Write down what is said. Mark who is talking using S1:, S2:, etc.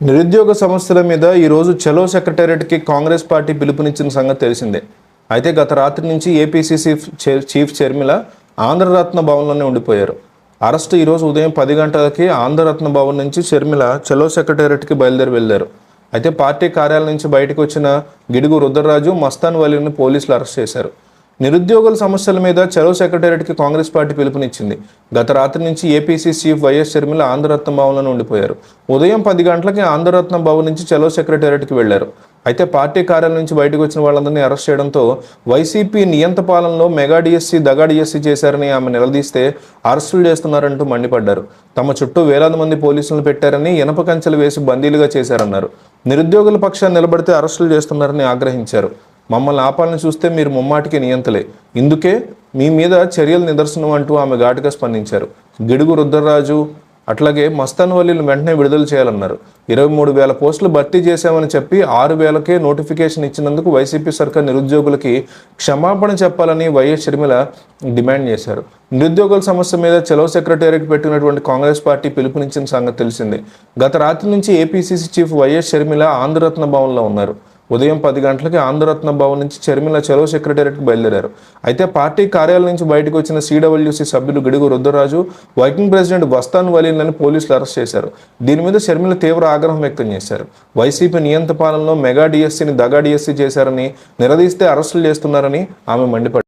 S1: నిరుద్యోగ సమస్యల మీద ఈరోజు చలో సెక్రటేరియట్కి కాంగ్రెస్ పార్టీ పిలుపునిచ్చిన సంగతి తెలిసిందే. అయితే గత రాత్రి నుంచి ఏపీసీసీ చీఫ్ చర్మిల ఆంధ్రరత్న భవన్లోనే ఉండిపోయారు. అరెస్ట్ ఈరోజు ఉదయం పది గంటలకి ఆంధ్రరత్న భవన్ నుంచి షర్మిల చలో సెక్రటేరియట్కి బయలుదేరి వెళ్ళారు. అయితే పార్టీ కార్యాలయం నుంచి బయటకు వచ్చిన గిడుగు రుద్రరాజు మస్తాన్ వలీని పోలీసులు అరెస్ట్ చేశారు. నిరుద్యోగుల సమస్యల మీద చలో సెక్రటేరియట్కి కాంగ్రెస్ పార్టీ పిలుపునిచ్చింది. గత రాత్రి నుంచి APC chief YS Sharmila Andhra Ratna భవన్లో ఉండిపోయారు. ఉదయం పది గంటలకి ఆంధ్రరత్న భవన్ నుంచి చెలో సెక్రటేరియట్కి వెళ్ళారు అయితే పార్టీ కార్యాలయం నుంచి బయటకు వచ్చిన వాళ్ళందరినీ అరెస్ట్ చేయడంతో వైసీపీ నియంత పాలనలో మెగా డిఎస్సీ దగా డిఎస్సీ చేశారని ఆమె నిలదీస్తే అరెస్టులు చేస్తున్నారంటూ మండిపడ్డారు. తమ చుట్టూ వేలాది మంది పోలీసులను పెట్టారని ఇనప కంచెలు వేసి బందీలుగా చేశారన్నారు. నిరుద్యోగుల పక్షాన్ని నిలబడితే అరెస్టులు చేస్తున్నారని ఆగ్రహించారు. మమ్మల్ని ఆపాలని చూస్తే మీరు ముమ్మాటికి నియంతలే. ఇందుకే మీ మీద చర్యల నిదర్శనం అంటూ ఆమె ఘాటుగా స్పందించారు. గిడుగు రుద్రరాజు అట్లాగే మస్తాన్ వెంటనే విడుదల చేయాలన్నారు. ఇరవై మూడు వేల పోస్టులు భర్తీ చేశామని చెప్పి ఆరు వేలకే నోటిఫికేషన్ ఇచ్చినందుకు వైసీపీ సర్కార్ నిరుద్యోగులకి క్షమాపణ చెప్పాలని వైఎస్ షర్మిల డిమాండ్ చేశారు. నిరుద్యోగుల సమస్య మీద చలో సెక్రటేరియట్ పెట్టినటువంటి కాంగ్రెస్ పార్టీ పిలుపునిచ్చిన సంగతి తెలిసిందే. గత రాత్రి నుంచి APCC chief YS Sharmila Andhra Ratna భవన్లో ఉన్నారు. ఉదయం పది గంటలకి ఆంధ్రరత్న భవన్ నుంచి చర్మిల చెరవ సెక్రటేరియట్కి బయలుదేరారు. అయితే పార్టీ కార్యాలయం నుంచి బయటకు వచ్చిన సిడబ్ల్యూసీ సభ్యులు గిడుగు రుద్రరాజు వర్కింగ్ ప్రెసిడెంట్ వస్తాన్ వలీలని పోలీసులు అరెస్ట్ చేశారు. దీని మీద షర్మిల తీవ్ర ఆగ్రహం వ్యక్తం చేశారు. వైసీపీ నియంత పాలనలో మెగా డిఎస్సీని దగా డిఎస్సీ చేశారని నిలదీస్తే అరెస్టులు చేస్తున్నారని ఆమె మండిపడ్డారు.